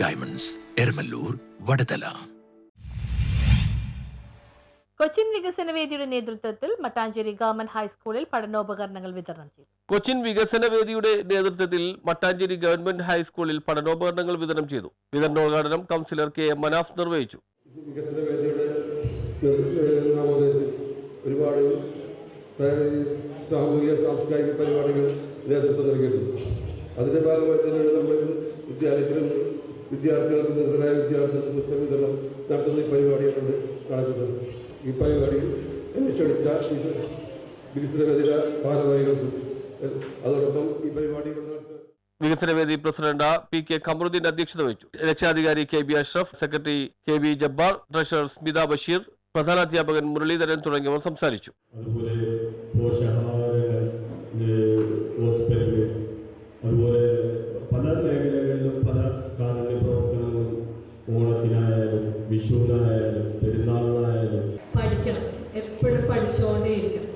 Diamonds Eramallur Vadathala Cochin വികസന വേദിയുടെ നേതൃത്വത്തിൽ മട്ടാഞ്ചേരി ഗവൺമെന്റ് ഹൈസ്കൂളിൽ പഠനോപകരണങ്ങൾ വിതരണം ചെയ്തു. കൊച്ചിൻ വികസന വേദിയുടെ നേതൃത്വത്തിൽ മട്ടാഞ്ചേരി ഗവൺമെന്റ് ഹൈസ്കൂളിൽ പഠനോപകരണങ്ങൾ വിതരണം ചെയ്തു. വിതരണോദ്ഘാടനം കൗൺസിലർ കെ എം മനാഫ് നിർവഹിച്ചു. വികസന വേദിയുടെ ഒരുപാട് സാമൂഹിക സാംസ്കാരിക പരിപാടികൾ നേതൃത്വം നൽകിയിട്ടുണ്ട്. അതിന്റെ ഭാഗമായി തന്നെയാണ് നമ്മൾ വിദ്യാലയത്തിലും വിദ്യാർത്ഥികൾക്ക് നിർദ്ധരായ വിദ്യാർത്ഥികൾക്ക് പുസ്തക വിതരണം നടത്തുന്ന ഈ പരിപാടികളുണ്ട് നടക്കുന്നത്. ഈ പരിപാടിയിൽ എന്നെ ക്ഷണിച്ച വേദിയുടെ ഭാരവാഹികൾക്കും അതോടൊപ്പം ഈ പരിപാടികൾ വികസനവേദി പ്രസിഡന്റ് പി കെ കമറുദ്ദീൻ അധ്യക്ഷത വഹിച്ചു. രക്ഷാധികാരി K B Ashraf secretary K B Jabbar treasurer Smitha Basheer പ്രധാനാധ്യാപകൻ Muraleedharan തുടങ്ങിയവർ സംസാരിച്ചു. അതുപോലെ വിഷുവിനായാലും പെരുന്നാളിനായാലും. പഠിക്കണം. എപ്പോഴും പഠിച്ചുകൊണ്ടേയിരിക്കണം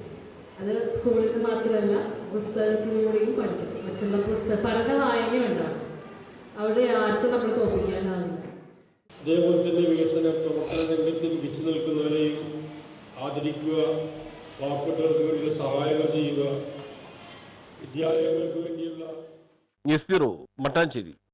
അത് സ്കൂളിൽ നിന്ന് മാത്രമല്ല പുസ്തകത്തിലൂടെയും പഠിക്കണം. മറ്റുള്ള പുസ്തക പഠന വായന ഉണ്ടാവും അവിടെ ആർക്കും നമ്മൾ തോൽപ്പിക്കാനാവില്ല. അതേപോലെ തന്നെ വികസന പ്രവർത്തന രംഗത്ത് മികച്ചു നിൽക്കുന്നവരെയും ആദരിക്കുക പാവപ്പെട്ടവർക്ക് വേണ്ടിയുള്ള സഹായങ്ങൾ ചെയ്യുക വിദ്യാലയങ്ങൾക്ക് വേണ്ടിയുള്ള ന്യൂസ് ബ്യൂറോ മട്ടാഞ്ചേരി.